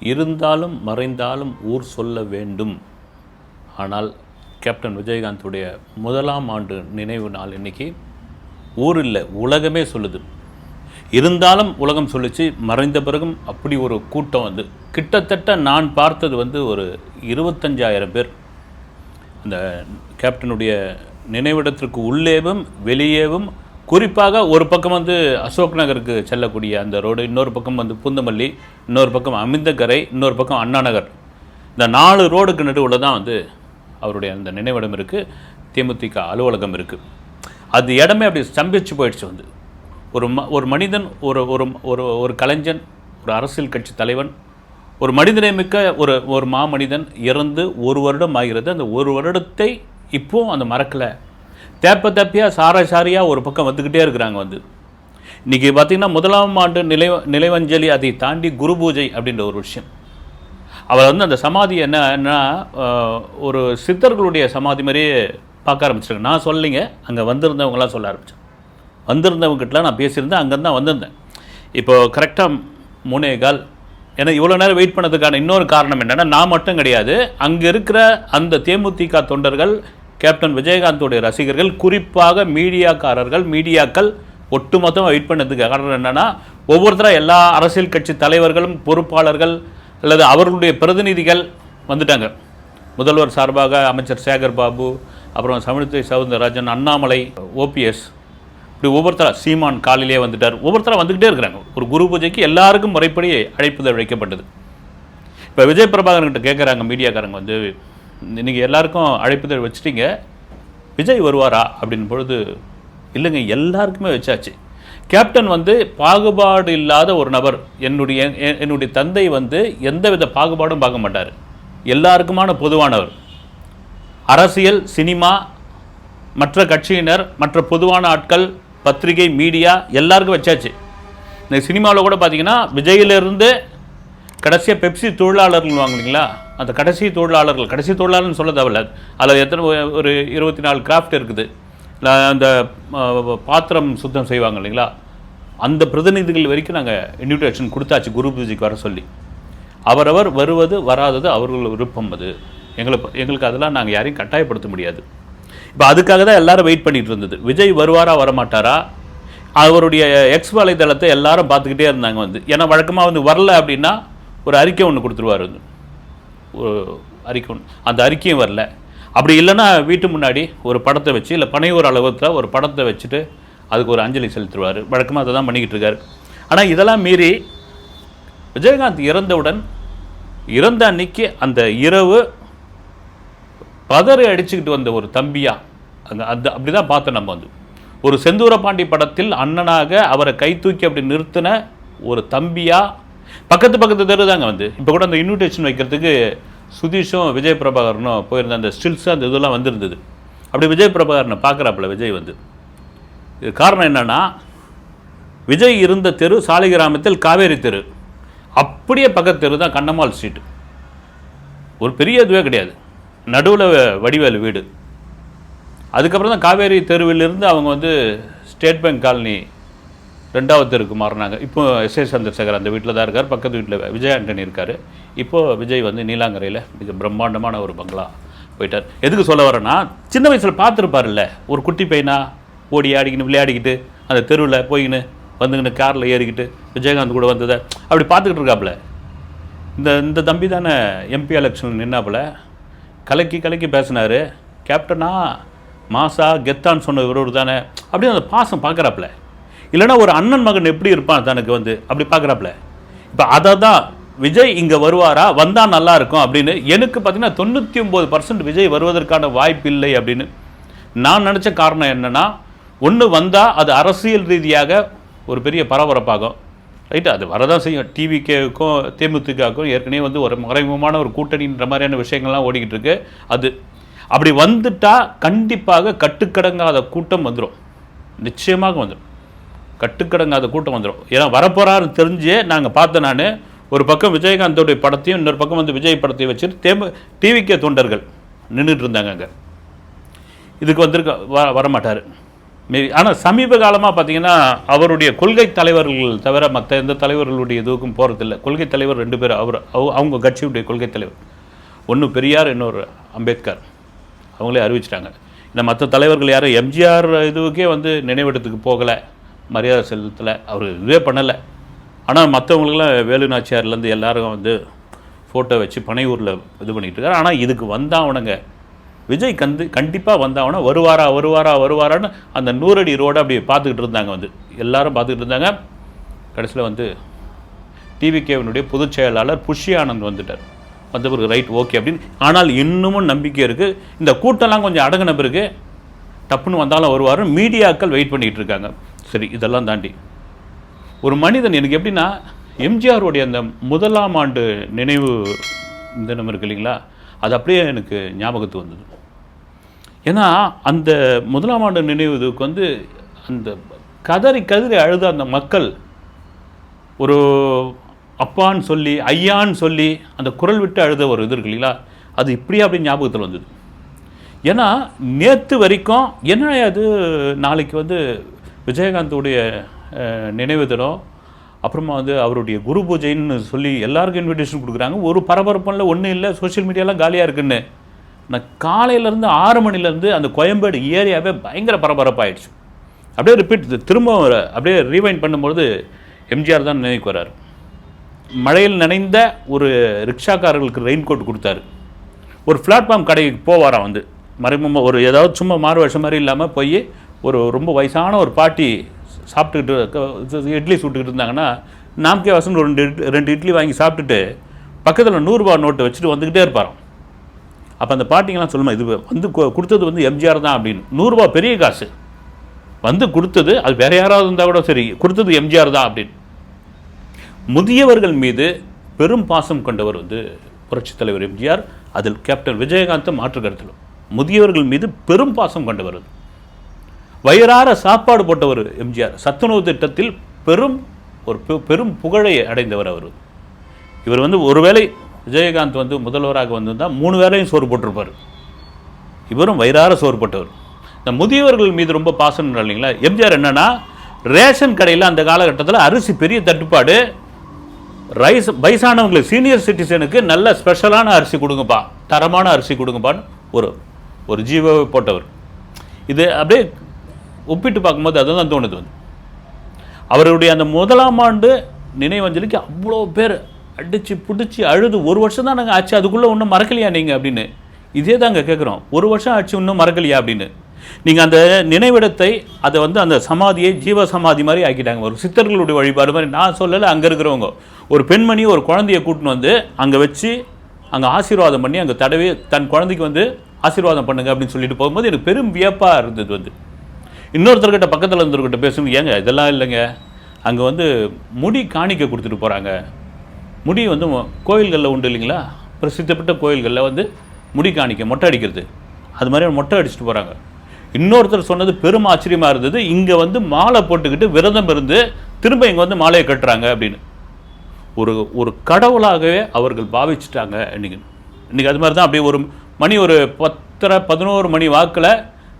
இருந்தாலும் மறைந்தாலும் ஊர் சொல்ல வேண்டும். ஆனால் கேப்டன் விஜயகாந்துடைய முதலாம் ஆண்டு நினைவு நாள் இன்னைக்கு ஊர் இல்லை உலகமே சொல்லுது. இருந்தாலும் உலகம் சொல்லிச்சு மறைந்த பிறகும் அப்படி ஒரு கூட்டம் வந்து கிட்டத்தட்ட நான் பார்த்தது வந்து ஒரு இருபத்தஞ்சாயிரம் பேர். அந்த கேப்டனுடைய நினைவிடத்திற்கு உள்ளேவும் வெளியேவும் குறிப்பாக ஒரு பக்கம் வந்து அசோக் நகருக்கு செல்லக்கூடிய அந்த ரோடு இன்னொரு பக்கம் வந்து பூந்தமல்லி இன்னொரு பக்கம் அமிர்தக்கரை இன்னொரு பக்கம் அண்ணா நகர். இந்த நாலு ரோடுக்கு நடுவில் தான் வந்து அவருடைய அந்த நினைவிடம் இருக்குது தேமுதிக அலுவலகம் இருக்குது அது இடமே அப்படி ஸ்தம்பிச்சு போயிடுச்சு வந்து. ஒரு ம ஒரு மனிதன் ஒரு ஒரு ஒரு ஒரு கலைஞன் ஒரு அரசியல் கட்சி தலைவன் ஒரு மனிதனை மிக்க ஒரு ஒரு மாமனிதன் இறந்து ஒரு வருடம் ஆகிறது. அந்த ஒரு வருடத்தை இப்போ அந்த மறக்கலை. தேப்ப தேப்பியாக சார சாரியாக ஒரு பக்கம் வந்துக்கிட்டே இருக்கிறாங்க வந்து. இன்றைக்கி பார்த்திங்கன்னா முதலாம் ஆண்டு நிலை நிலைவஞ்சலி அதை தாண்டி குரு பூஜை அப்படின்ற ஒரு விஷயம். அவர் வந்து அந்த சமாதி என்னன்னா ஒரு சித்தர்களுடைய சமாதி மாதிரியே பார்க்க ஆரம்பிச்சிருக்கேன் நான் சொல்லிங்க அங்கே வந்திருந்தவங்களாம் சொல்ல ஆரம்பித்தேன் வந்திருந்தவங்ககிட்டலாம் நான் பேசியிருந்தேன் அங்கேருந்து தான் வந்திருந்தேன். இப்போ கரெக்டாக மூணே கால் ஏன்னா இவ்வளோ நேரம் வெயிட் பண்ணதுக்கான இன்னொரு காரணம் என்னென்னா நான் மட்டும் கிடையாது அங்கே இருக்கிற அந்த தேமுதிக தொண்டர்கள் கேப்டன் விஜயகாந்தோடைய ரசிகர்கள் குறிப்பாக மீடியாக்காரர்கள் மீடியாக்கள் ஒட்டுமொத்தமாக வெயிட் பண்ணதுக்கு காரணம் என்னென்னா ஒவ்வொருத்தராக எல்லா அரசியல் கட்சி தலைவர்களும் பொறுப்பாளர்கள் அல்லது அவர்களுடைய பிரதிநிதிகள் வந்துட்டாங்க. முதல்வர் சார்பாக அமைச்சர் சேகர் பாபு அப்புறம் தமிழிசை சவுந்தரராஜன் அண்ணாமலை ஓபிஎஸ் இப்படி ஒவ்வொருத்தரா சீமான் காலையிலே வந்துட்டார். ஒவ்வொருத்தரா வந்துக்கிட்டே இருக்கிறாங்க. ஒரு குரு பூஜைக்கு எல்லாருக்கும் முறைப்படி அழைப்புதல் வைக்கப்பட்டது இப்போ விஜய் பிரபாகரன்கிட்ட கேட்குறாங்க மீடியாக்காரங்க வந்து நீங்கள் எல்லாருக்கும் அழைப்புதல் வச்சுட்டீங்க. விஜய் வருவாரா? அப்படின் பொழுது இல்லைங்க எல்லாருக்குமே வச்சாச்சு. கேப்டன் வந்து பாகுபாடு இல்லாத ஒரு நபர். என்னுடைய என்னுடைய தந்தை வந்து எந்தவித பாகுபாடும் பார்க்க மாட்டார். எல்லாருக்குமான பொதுவானவர். அரசியல் சினிமா மற்ற கட்சியினர் மற்ற பொதுவான ஆட்கள் பத்திரிகை மீடியா எல்லாருக்கும் வச்சாச்சு. இந்த சினிமாவில் கூட பார்த்தீங்கன்னா விஜயிலிருந்து கடைசியாக பெப்சி தொழிலாளர்கள் வாங்குனீங்களா? அந்த கடைசி தொழிலாளர்கள் கடைசி தொழிலாளர்னு சொல்ல தேவையில்ல. அதில் எத்தனை ஒரு இருபத்தி நாலு கிராஃப்ட் இருக்குது. அந்த பாத்திரம் சுத்தம் செய்வாங்க இல்லைங்களா? அந்த பிரதிநிதிகள் வரைக்கும் நாங்கள் இன்விடேஷன் கொடுத்தாச்சு குரு பூஜைக்கு வர சொல்லி. அவரவர் வருவது வராதது அவர்கள் விருப்பம் அது. எங்களை எங்களுக்கு அதெல்லாம் நாங்கள் யாரையும் கட்டாயப்படுத்த முடியாது. இப்போ அதுக்காக தான் எல்லாரும் வெயிட் பண்ணிகிட்டு இருந்தது. விஜய் வருவாரா வரமாட்டாரா? அவருடைய எக்ஸ் வலைதளத்தை எல்லாரும் பார்த்துக்கிட்டே இருந்தாங்க வந்து. ஏன்னா வழக்கமாக வந்து வரல அப்படின்னா ஒரு அறிக்கை ஒன்று கொடுத்துருவார். வந்து ஒரு அறிக்கை ஒன்று அந்த அறிக்கையும் வரல. அப்படி இல்லைன்னா வீட்டு முன்னாடி ஒரு படத்தை வச்சு இல்லை பனையூர் அளவத்தில் ஒரு படத்தை வச்சுட்டு அதுக்கு ஒரு அஞ்சலி செலுத்துவார். வழக்கமாக அதை தான் பண்ணிக்கிட்டு இருக்காரு. ஆனால் இதெல்லாம் மீறி விஜயகாந்த் இறந்தவுடன் இறந்த அன்னைக்கு அந்த இரவு பதறி அடிச்சுக்கிட்டு வந்த ஒரு தம்பியாக அங்கே அந்த அப்படி தான் பார்த்தோம் நம்ம வந்து. ஒரு செந்தூரபாண்டி படத்தில் அண்ணனாக அவரை கை தூக்கி அப்படி நிறுத்தின ஒரு தம்பியாக பக்கத்து பக்கத்து தெரு தாங்க வந்து. இப்போ கூட அந்த இன்விடேஷன் வைக்கிறதுக்கு சுதீஷும் விஜய் பிரபாகரனும் போயிருந்த அந்த ஸ்டில்ஸ் அந்த இதெல்லாம் வந்திருந்தது. அப்படி விஜய் பிரபாகரனை பார்க்குறாப்புல விஜய் வந்து. இது காரணம் என்னென்னா விஜய் இருந்த தெரு சாலை கிராமத்தில் காவேரி தெரு. அப்படியே பக்கத்து தெரு தான் கண்ணம்மாள் ஸ்ட்ரீட் ஒரு பெரிய இதுவே கிடையாது. நடுவில் வடிவேல் வீடு. அதுக்கப்புறம் தான் காவேரி தெருவிலிருந்து அவங்க வந்து ஸ்டேட் பேங்க் காலனி ரெண்டாவது தெருக்கு மாறினாங்க. இப்போ எஸ் ஏ சந்திரசேகர் அந்த வீட்டில் தான் இருக்கார். பக்கத்து வீட்டில் விஜய் ஆண்டனி இருக்கார். இப்போது விஜய் வந்து நீலாங்கரையில் மிக பிரம்மாண்டமான ஒரு பங்களா போயிட்டார். எதுக்கு சொல்ல வரேன்னா சின்ன வயசில் பார்த்துருப்பார்ல ஒரு குட்டி பையனா ஓடி ஆடிக்கின்னு விளையாடிக்கிட்டு அந்த தெருவில் போயின்னு வந்துக்கின்னு காரில் ஏறிக்கிட்டு விஜயகாந்த் கூட வந்ததை அப்படி பார்த்துக்கிட்டு இருக்காப்புல. இந்த இந்த தம்பி தானே எம்பி எலெக்ஷன் நின்னாப்புல. கலக்கி கலக்கி பேசினார். கேப்டனா மாசா கெத்தான்னு சொன்ன இவரோடு தானே. அப்படியே அந்த பாசம் பார்க்குறாப்புல. இல்லைன்னா ஒரு அண்ணன் மகன் எப்படி இருப்பான் தனக்கு வந்து? அப்படி பார்க்குறாப்புல. இப்போ அதை தான் விஜய் இங்கே வருவாரா? வந்தால் நல்லா இருக்கும் அப்படின்னு எனக்கு பார்த்தீங்கன்னா தொண்ணூற்றி ஒம்பது பர்சன்ட் விஜய் வருவதற்கான வாய்ப்பு இல்லை அப்படின்னு நான் நினச்ச காரணம் என்னென்னா ஒன்று வந்தால் அது அரசியல் ரீதியாக ஒரு பெரிய பரபரப்பாகும். ரைட்டு அது வரதான் செய்யும். டிவிகேவுக்கும் தேமுதிகவுக்கும் ஏற்கனவே வந்து ஒரு மறைமுகமான ஒரு கூட்டணின்ற மாதிரியான விஷயங்கள்லாம் ஓடிக்கிட்டு இருக்கு. அது அப்படி வந்துட்டால் கண்டிப்பாக கட்டுக்கடங்காத கூட்டம் வந்துடும் நிச்சயமாக வந்துடும் கட்டுக்கடங்காத கூட்டம் வந்துடும் ஏன்னா வரப்போறாருன்னு தெரிஞ்சே நாங்கள் பார்த்தேன் நான். ஒரு பக்கம் விஜயகாந்தோடைய படத்தையும் இன்னொரு பக்கம் வந்து விஜய் படத்தையும் வச்சுட்டு தேம டிவிகே தொண்டர்கள் நின்றுட்டு இருந்தாங்க அங்கே. இதுக்கு வந்திருக்க வ வரமாட்டார். மேபி ஆனால் சமீப காலமாக பார்த்தீங்கன்னா அவருடைய கொள்கை தலைவர்கள் தவிர மற்ற எந்த தலைவர்களுடைய இதுக்கும் போகிறதில்ல கொள்கை தலைவர் ரெண்டு பேர் அவர் அவங்க கட்சியுடைய கொள்கை தலைவர். ஒன்று பெரியார் இன்னொரு அம்பேத்கர். அவங்களே அறிவிச்சிட்டாங்க. இந்த மற்ற தலைவர்கள் யாரும் எம்ஜிஆர் இதுவுக்கே வந்து நினைவிடத்துக்கு போகலை. மரியாதை செலுத்தலை அவர் இதுவே பண்ணலை. ஆனால் மற்றவங்களுக்குலாம் வேலு நாச்சியார்லேருந்து எல்லாரும் வந்து ஃபோட்டோ வச்சு பனையூரில் இது பண்ணிகிட்டு இருக்காரு. ஆனால் இதுக்கு வந்தாவனுங்க விஜய் கந்து கண்டிப்பாக வந்தாவனா வருவாரா வருவாரா வருவாரான்னு அந்த நூறடி ரோடை அப்படி பார்த்துக்கிட்டு இருந்தாங்க வந்து. எல்லாரும் பார்த்துக்கிட்டு இருந்தாங்க. கடைசியில் வந்து டிவிகேவினுடைய பொதுச் செயலாளர் புஷி ஆனந்த் வந்துட்டார். வந்த பிறகு ரைட் ஓகே அப்படின்னு. ஆனால் இன்னமும் நம்பிக்கை இருக்குது இந்த கூட்டம்லாம் கொஞ்சம் அடங்கின பிறகு டப்புன்னு வந்தாலும் வருவார் மீடியாக்கள் வெயிட் பண்ணிகிட்டு இருக்காங்க. சரி இதெல்லாம் தாண்டி. ஒரு மனிதன் எனக்கு எப்படின்னா எம்ஜிஆருடைய அந்த முதலாம் ஆண்டு நினைவு தினம் இருக்கு இல்லைங்களா அது அப்படியே எனக்கு ஞாபகத்துக்கு வந்தது. ஏன்னா அந்த முதலாம் ஆண்டு நினைவு இதுக்கு வந்து அந்த கதறி கதறி அழுத அந்த மக்கள் ஒரு அப்பான்னு சொல்லி ஐயான்னு சொல்லி அந்த குரல் விட்டு அழுத ஒரு இது இருக்கு இல்லைங்களா அது இப்படியே அப்படி ஞாபகத்தில் வந்தது. ஏன்னா நேற்று வரைக்கும் என்ன அது நாளைக்கு வந்து விஜயகாந்தோடைய நினைவு தினம் அப்புறமா வந்து அவருடைய குரு பூஜைன்னு சொல்லி எல்லாருக்கும் இன்விடேஷன் கொடுக்குறாங்க. ஒரு பரபரப்பும் இல்லை ஒன்றும் இல்லை சோஷியல் மீடியாலாம் காலியாக இருக்குன்னு. நான் காலையிலேருந்து ஆறு மணிலேருந்து அந்த கோயம்பேடு ஏரியாவே பயங்கர பரபரப்பாயிடுச்சு. அப்படியே ரிப்பீட் திரும்ப அப்படியே ரீவைண்ட் பண்ணும்போது எம்ஜிஆர் தான் நினைவுக்கு வராரு மழையில் நனைந்த ஒரு ரிக்ஷாக்காரர்களுக்கு ரெயின் கோட் கொடுத்தாரு. ஒரு பிளாட்ஃபார்ம் கடைக்கு போவாராம் வந்து. மறைமுகமாக ஒரு ஏதாவது சும்மா மாறு வருஷம் மாதிரி இல்லாமல் போய் ஒரு ரொம்ப வயசான ஒரு பாட்டி சாப்பிட்டுக்கிட்டு இட்லி சுட்டுக்கிட்டு இருந்தாங்கன்னா நாம்கே வாசன் ஒரு ரெண்டு ரெண்டு இட்லி வாங்கி சாப்பிட்டுட்டு பக்கத்தில் நூறுரூபா நோட்டு வச்சுட்டு வந்துக்கிட்டே இருப்பாராம். அப்போ அந்த பாட்டிங்கெல்லாம் சொல்லுமா இது வந்து கொடுத்தது வந்து எம்ஜிஆர் தான் அப்படின்னு. நூறுரூபா பெரிய காசு. வந்து கொடுத்தது அது வேற யாராவது இருந்தால் கூட சரி கொடுத்தது எம்ஜிஆர் தான் அப்படின்னு. முதியவர்கள் மீது பெரும் பாசம் கொண்டவர் வந்து புரட்சித் தலைவர் எம்ஜிஆர் அதில் கேப்டன் விஜயகாந்த் மாற்று கருத்திலும். முதியவர்கள் மீது பெரும் பாசம் கொண்டவர் அது. வயிறார சாப்பாடு போட்டவர் எம்ஜிஆர். சத்துணவு திட்டத்தில் பெரும் ஒரு பெ- பெரும் புகழை அடைந்தவர் அவர். இவர் வந்து ஒருவேளை விஜயகாந்த் வந்து முதல்வராக வந்திருந்தால் மூணு வேளையும் சோறு போட்டிருப்பார். இவரும் வயிறார சோறு போட்டவர். இந்த முதியவர்கள் மீது ரொம்ப பாசம் இல்லைங்களா? எம்ஜிஆர் என்னென்னா ரேஷன் கடையில் அந்த காலகட்டத்தில் அரிசி பெரிய தட்டுப்பாடு. ரைஸ் வயசானவங்களுக்கு சீனியர் சிட்டிசனுக்கு நல்ல ஸ்பெஷலான அரிசி கொடுங்கப்பா தரமான அரிசி கொடுங்கப்பான்னு ஒரு ஒரு ஜீவோவை போட்டவர். இது அப்படியே ஒப்பிட்டு பார்க்கும்போது அதுதான் தோணுது வந்து. அவருடைய அந்த முதலாம் ஆண்டு நினைவஞ்சலிக்கு அவ்வளோ பேர் அடித்து பிடிச்சி அழுது ஒரு வருஷம் தான் நாங்கள் ஆச்சு அதுக்குள்ளே ஒன்றும் மறக்கலையா நீங்கள் அப்படின்னு. இதே தாங்க கேட்குறோம் ஒரு வருஷம் ஆச்சு இன்னும் மறக்கலையா அப்படின்னு. நீங்கள் அந்த நினைவிடத்தை அதை வந்து அந்த சமாதியை ஜீவ சமாதி மாதிரி ஆக்கிட்டாங்க. ஒரு சித்தர்களுடைய வழிபாடு மாதிரி. நான் சொல்லலை அங்கே இருக்கிறவங்க. ஒரு பெண்மணி ஒரு குழந்தைய கூட்டின்னு வந்து அங்கே வச்சு அங்கே ஆசீர்வாதம் பண்ணி அங்கே தடவி தன் குழந்தைக்கு வந்து ஆசீர்வாதம் பண்ணுங்க அப்படின்னு சொல்லிட்டு போகும்போது எனக்கு பெரும் வியப்பாக இருந்தது வந்து. இன்னொருத்தர்கிட்ட பக்கத்தில் இருந்தவர்கிட்ட பேசணும் ஏங்க இதெல்லாம் இல்லைங்க. அங்கே வந்து முடி காணிக்க கொடுத்துட்டு போகிறாங்க முடி வந்து கோயில்களில் உண்டு இல்லைங்களா? பிரசித்தப்பட்ட கோயில்களில் வந்து முடி காணிக்க மொட்டை அடிக்கிறது. அது மாதிரி மொட்டை அடிச்சுட்டு போகிறாங்க இன்னொருத்தர் சொன்னது பெரும் ஆச்சரியமாக இருந்தது. இங்கே வந்து மாலை போட்டுக்கிட்டு விரதம் இருந்து திரும்ப இங்கே வந்து மாலையை கட்டுறாங்க அப்படின்னு. ஒரு ஒரு கடவுளாகவே அவர்கள் பாவிச்சிட்டாங்க இன்றைக்கி இன்னைக்கு அது மாதிரி தான் அப்படியே ஒரு மணி ஒரு பத்தரை பதினோரு மணி வாக்கில்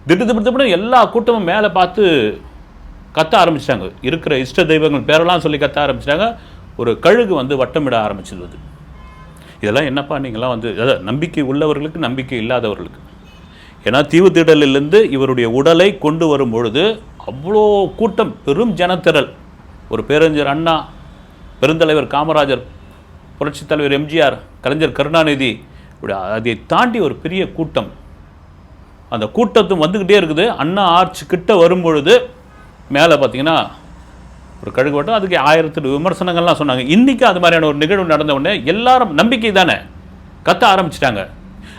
திட்டு திட்டு எல்லா கூட்டமும் மேலே பார்த்து கத்த ஆரம்பிச்சிட்டாங்க. இருக்கிற இஷ்ட தெய்வங்கள் பேரெல்லாம் சொல்லி கத்த ஆரம்பிச்சிட்டாங்க. ஒரு கழுகு வந்து வட்டமிட ஆரம்பிச்சிருது. இதெல்லாம் என்னப்பா நீங்களாம் வந்து அதாவது நம்பிக்கை உள்ளவர்களுக்கு நம்பிக்கை இல்லாதவர்களுக்கு. ஏன்னா தீவு திடலிலிருந்து இவருடைய உடலை கொண்டு வரும் பொழுது அவ்வளோ கூட்டம் பெரும் ஜனத்திரள். ஒரு பேரறிஞர் அண்ணா பெருந்தலைவர் காமராஜர் புரட்சித் தலைவர் எம்ஜிஆர் கலைஞர் கருணாநிதி அதை தாண்டி ஒரு பெரிய கூட்டம். அந்த கூட்டத்தும் வந்துக்கிட்டே இருக்குது. அண்ணா ஆர்ச் கிட்ட வரும்பொழுது மேலே பார்த்தீங்கன்னா ஒரு கழுகு வட்டம் அதுக்கு ஆயிரத்து விமர்சனங்கள்லாம் சொன்னாங்க. இன்றைக்கி அது மாதிரியான ஒரு நிகழ்வு நடந்த உடனே எல்லாரும் நம்பிக்கை தானே? கத்த ஆரம்பிச்சிட்டாங்க.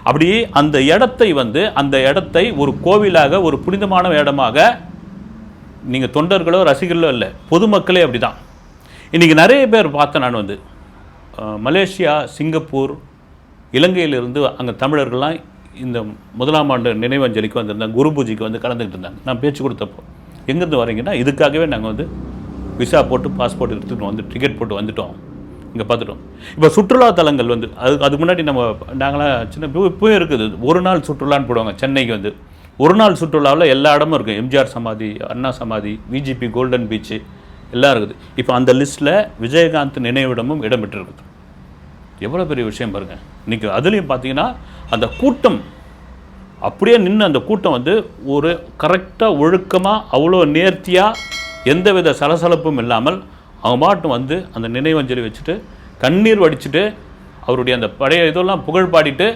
அப்படி அந்த இடத்தை வந்து அந்த இடத்தை ஒரு கோவிலாக ஒரு புனிதமான இடமாக நீங்கள் தொண்டர்களோ ரசிகர்களோ இல்லை பொதுமக்களே அப்படி தான் இன்றைக்கி நிறைய பேர் பார்த்தேன் நான் வந்து. மலேசியா சிங்கப்பூர் இலங்கையிலிருந்து அங்கே தமிழர்கள்லாம் இந்த முதலாம் ஆண்டு நினைவஞ்சலிக்கு வந்திருந்தாங்க குரு பூஜைக்கு வந்து கலந்துக்கிட்டு இருந்தாங்க. நான் பேச்சு கொடுத்தப்போ எங்கேருந்து வரீங்கன்னா இதுக்காகவே நாங்கள் வந்து விசா போட்டு பாஸ்போர்ட் எடுத்துகிட்டு வந்து டிக்கெட் போட்டு வந்துட்டோம். இங்கே பார்த்துட்டோம். இப்போ சுற்றுலா தலங்கள் வந்து அது அதுக்கு முன்னாடி நம்ம நாங்களாம் சின்ன இப்போ இப்போயும் இருக்குது. ஒரு நாள் சுற்றுலான்னு போடுவாங்க சென்னைக்கு வந்து. ஒரு நாள் சுற்றுலாவில் எல்லா இடமும் இருக்கும் எம்ஜிஆர் சமாதி அண்ணா சமாதி விஜிபி கோல்டன் பீச்சு எல்லாம் இருக்குது. இப்போ அந்த லிஸ்ட்டில் விஜயகாந்த் நினைவிடமும் இடம்பெற்றிருக்குது. எவ்வளோ பெரிய விஷயம் பாருங்கள் இன்றைக்கி அதுலேயும் பார்த்தீங்கன்னா அந்த கூட்டம் அப்படியே நின்று அந்த கூட்டம் வந்து ஒரு கரெக்டாக ஒழுக்கமாக அவ்வளோ நேர்த்தியாக எந்தவித சலசலப்பும் இல்லாமல் அவங்க பாட்டும் வந்து அந்த நினைவஞ்சலி வச்சுட்டு கண்ணீர் வடிச்சிட்டு அவருடைய அந்த பழைய இதெல்லாம் புகழ் பாடிட்டு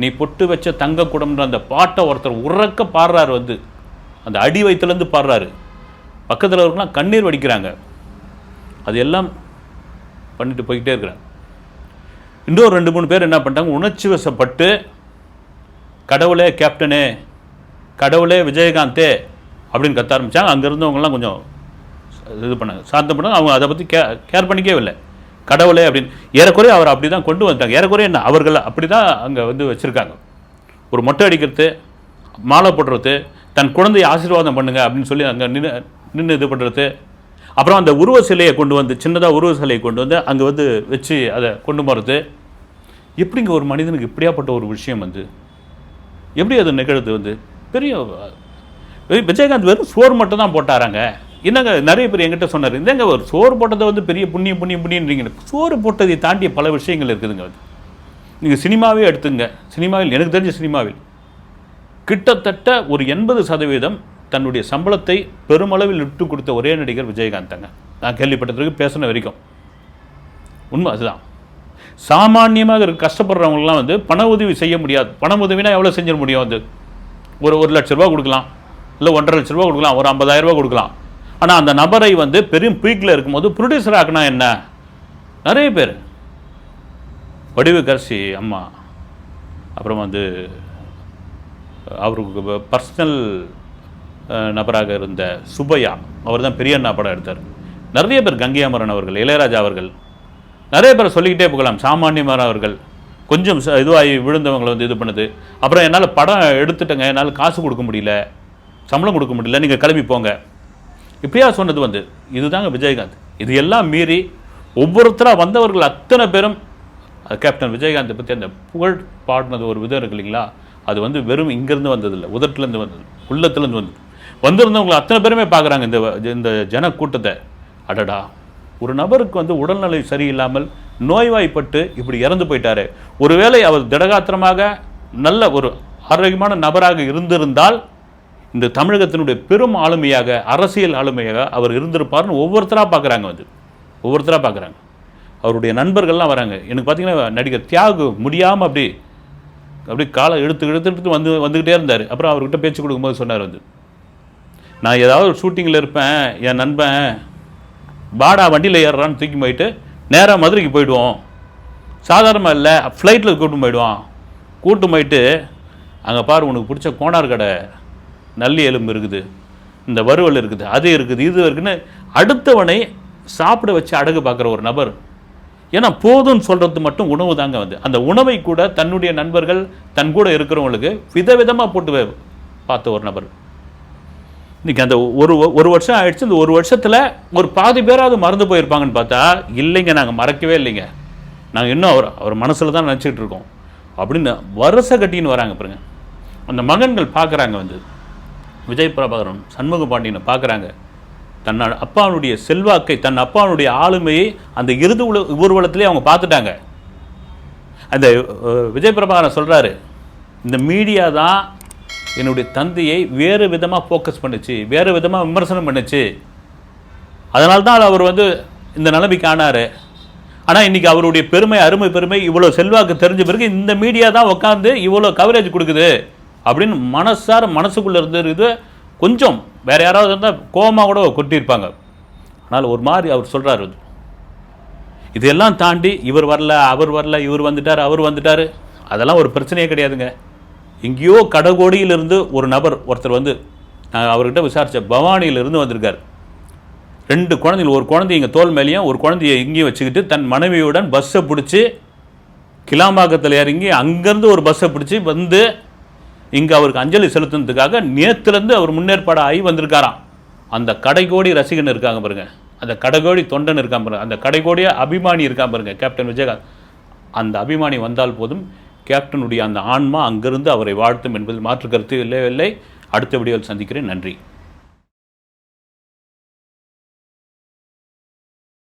நீ பொட்டு வச்ச தங்க குடம்ன்ற அந்த பாட்டை ஒருத்தர் உறக்க பாடுறாரு வந்து. அந்த அடி வயிற்றுலேருந்து பாடுறாரு. பக்கத்தில் இருக்கலாம் கண்ணீர் வடிக்கிறாங்க. அது எல்லாம் பண்ணிட்டு போய்கிட்டே இருக்கிறேன் இன்னொரு ரெண்டு மூணு பேர் என்ன பண்ணிட்டாங்க? உணர்ச்சி வசப்பட்டு கடவுளே கேப்டனே கடவுளே விஜயகாந்தே அப்படின்னு கத்த ஆரம்பித்தாங்க அங்கே இருந்தவங்கலாம் கொஞ்சம் இது பண்ணாங்க. சாந்தம் பண்ணாங்க. அவங்க அதை பற்றி கே கேர் பண்ணிக்கவே இல்லை. கடவுளே அப்படின்னு. ஏறக்குறைய அவர் அப்படி தான் கொண்டு வந்தாங்க ஏறக்குறைய என்ன? அவர்கள் அப்படி தான் அங்கே வந்து வச்சுருக்காங்க. ஒரு மொட்டை அடிக்கிறது மாலை போடுறது தன் குழந்தையை ஆசீர்வாதம் பண்ணுங்க அப்படின்னு சொல்லி அங்கே நின்று நின்று இது பண்ணுறது அப்புறம் அந்த உருவ சிலையை கொண்டு வந்து சின்னதாக உருவ சிலையை கொண்டு வந்து அங்கே வந்து வச்சு அதை கொண்டு போகிறது எப்படிங்க ஒரு மனிதனுக்கு இப்படியாப்பட்ட ஒரு விஷயம் வந்து? எப்படி அது நிகழ்த்து வந்து? பெரிய விஜயகாந்த் வெறும் சோறு மட்டும் தான் போட்டாராங்க. என்னங்க நிறைய பேர் எங்கிட்ட சொன்னார் இந்தங்க ஒரு சோறு போட்டதை வந்து பெரிய புண்ணியம் புண்ணியம் புண்ணியன்றீங்க சோறு போட்டதை தாண்டிய பல விஷயங்கள் இருக்குதுங்க அது. நீங்கள் சினிமாவே எடுத்துங்க. சினிமாவில் எனக்கு தெரிஞ்ச சினிமாவில் கிட்டத்தட்ட ஒரு எண்பது சதவீதம் தன்னுடைய சம்பளத்தை பெருமளவில் விட்டு கொடுத்த ஒரே நடிகர் விஜயகாந்த் தாங்க நான் கேள்விப்பட்டதுக்கு பேசின வரைக்கும். உண்மை அதுதான். சாமானியமாக கஷ்டப்படுறவங்களாம் வந்து பண உதவி செய்ய முடியாது. பண உதவினா எவ்வளோ செஞ்சிட முடியும் வந்து? ஒரு ஒரு லட்ச ரூபா கொடுக்கலாம். இல்லை ஒன்றரை லட்ச ரூபா கொடுக்கலாம். ஒரு 50000 ரூபா கொடுக்கலாம். ஆனால் அந்த நபரை வந்து பெரும் பீக்கில் இருக்கும்போது ப்ரொடியூசர் ஆக்கினா என்ன? நிறைய பேர். வடிவுக்கரசி அம்மா. அப்புறம் வந்து அவருக்கு பர்சனல் நபராக இருந்த சுப்பையா அவர் தான் பெரிய அண்ணா படம் எடுத்தார். நிறைய பேர் கங்கை அமரன் அவர்கள் இளையராஜா அவர்கள் நிறைய பேர் சொல்லிக்கிட்டே போகலாம். சாமானியமான அவர்கள் கொஞ்சம் ச- இதுவாகி விழுந்தவங்களை வந்து இது பண்ணுது. அப்புறம் என்னால் படம் எடுத்துட்டேங்க என்னால் காசு கொடுக்க முடியல சம்பளம் கொடுக்க முடியல நீங்கள் கிளம்பி போங்க. இப்படியா சொன்னது வந்து இதுதாங்க விஜயகாந்த். இது எல்லாம் மீறி ஒவ்வொருத்தராக வந்தவர்கள் அத்தனை பேரும் கேப்டன் விஜயகாந்தை பற்றி அந்த புகழ் பாடினது ஒரு விதம் இருக்கு இல்லைங்களா? அது வந்து வெறும் இங்கேருந்து வந்ததில்லை உதட்டிலேருந்து வந்தது உள்ளத்துலேருந்து வந்தது. வந்திருந்தவங்களை அத்தனை பேருமே பார்க்குறாங்க. இந்த இந்த ஜன கூட்டத்தை அடடா. ஒரு நபருக்கு வந்து உடல்நிலை சரியில்லாமல் நோய்வாய்ப்பட்டு இப்படி இறந்து போயிட்டாரு. ஒருவேளை அவர் திடகாத்திரமாக நல்ல ஒரு ஆரோக்கியமான நபராக இருந்திருந்தால் இந்த தமிழகத்தினுடைய பெரும் ஆளுமையாக அரசியல் ஆளுமையாக அவர் இருந்திருப்பார்னு ஒவ்வொருத்தராக பார்க்குறாங்க வந்து. ஒவ்வொருத்தராக பார்க்குறாங்க. அவருடைய நண்பர்கள்லாம் வராங்க. எனக்கு பார்த்தீங்கன்னா நடிகர் தியாகு முடியாமல் அப்படி அப்படியே காலை எடுத்து இழுத்து வந்து வந்துக்கிட்டே இருந்தார். அப்புறம் அவர்கிட்ட பேச்சு கொடுக்கும்போது சொன்னார் வந்து. நான் ஏதாவது ஒரு ஷூட்டிங்கில் இருப்பேன் என் நண்பன் பாடா வண்டியில் ஏறுறான்னு தூக்கி போயிட்டு நேராக மதுரைக்கு போயிடுவோம். சாதாரணமாக இல்லை ஃப்ளைட்டில் கூட்டும் போயிடுவான். கூட்டும் போயிட்டு அங்கே பாரு உனக்கு பிடிச்ச கோணார் கடை நல்லி எலும்பு இருக்குது. இந்த வறுவல் இருக்குது அது இருக்குது இது இருக்குன்னு அடுத்தவனை சாப்பிட வச்சு அடகு பார்க்குற ஒரு நபர். ஏன்னா போதும்னு சொல்கிறது மட்டும் உணவு தாங்க வந்து. அந்த உணவை கூட தன்னுடைய நண்பர்கள் தன் கூட இருக்கிறவங்களுக்கு விதவிதமாக போட்டு பார்த்த ஒரு நபர். இன்றைக்கி அந்த ஒரு ஒரு வருஷம் ஆயிடுச்சு இந்த ஒரு வருஷத்தில் ஒரு பாதி பேராவது மறந்து போயிருப்பாங்கன்னு பார்த்தா இல்லைங்க நாங்கள் மறக்கவே இல்லைங்க. நாங்கள் இன்னும் அவர் அவர் மனசில் தான் நினச்சிக்கிட்டு இருக்கோம். அப்படின்னு வருஷ கட்டின்னு வராங்க பாருங்க. அந்த மகன்கள் பார்க்குறாங்க வந்து. விஜய் பிரபாகரன் சண்முக பாண்டியனை பார்க்குறாங்க தன் அப்பாவுடைய செல்வாக்கை தன் அப்பாவுடைய ஆளுமையை அந்த இறுதி உல ஊர்வலத்திலே அவங்க பார்த்துட்டாங்க. அந்த விஜய் பிரபாகரன் சொல்கிறாரு இந்த மீடியா தான் என்னுடைய தந்தையை வேறு விதமாக ஃபோக்கஸ் பண்ணுச்சு வேறு விதமாக விமர்சனம் பண்ணுச்சு. அதனால தான் அவர் வந்து இந்த நிலைமைக்கு ஆனார். ஆனால் இன்னைக்கு அவருடைய பெருமை அருமை பெருமை இவ்வளோ செல்வாக்கு தெரிஞ்ச பிறகு இந்த மீடியா தான் உட்காந்து இவ்வளோ கவரேஜ் கொடுக்குது அப்படின்னு மனசார் மனசுக்குள்ளே இருந்துருக்குது. கொஞ்சம் வேற யாராவது இருந்தால் கோவமாக கூட கொட்டியிருப்பாங்க. ஆனால் ஒரு மாதிரி அவர் சொல்கிறாரு இதெல்லாம் தாண்டி இவர் வரல அவர் வரல இவர் வந்துட்டார் அவர் வந்துட்டார். அதெல்லாம் ஒரு பிரச்சனையே கிடையாதுங்க. எங்கேயோ கடகோடியிலிருந்து ஒரு நபர் ஒருத்தர் வந்து நான் அவர்கிட்ட விசாரித்தேன் பவானியிலிருந்து வந்திருக்கார். ரெண்டு குழந்தைகள் ஒரு குழந்தைய எங்கள் தோல் மேலேயும் ஒரு குழந்தைய இங்கேயும் வச்சுக்கிட்டு தன் மனைவியுடன் பஸ்ஸை பிடிச்சி கிளாம்பாக்கத்தில் இறங்கி அங்கேருந்து ஒரு பஸ்ஸை பிடிச்சி வந்து இங்கே அவருக்கு அஞ்சலி செலுத்துனதுக்காக நேத்துலேருந்து அவர் முன்னேற்பாடு ஆகி வந்திருக்காராம். அந்த கடைகோடி ரசிகன் இருக்காங்க பாருங்க. அந்த கடைகோடி தொண்டன் இருக்கான் பாருங்க. அந்த கடைகோடிய அபிமானி இருக்கான் பாருங்க கேப்டன் விஜயகாந்த். அந்த அபிமானி வந்தால் போதும். கேப்டனுடைய அந்த ஆன்மா அங்கிருந்து அவரை வாழ்த்தும் என்பதில் மாற்று கருத்து இல்லவே இல்லை. அடுத்த வீடியோவில் சந்திக்கிறேன். நன்றி.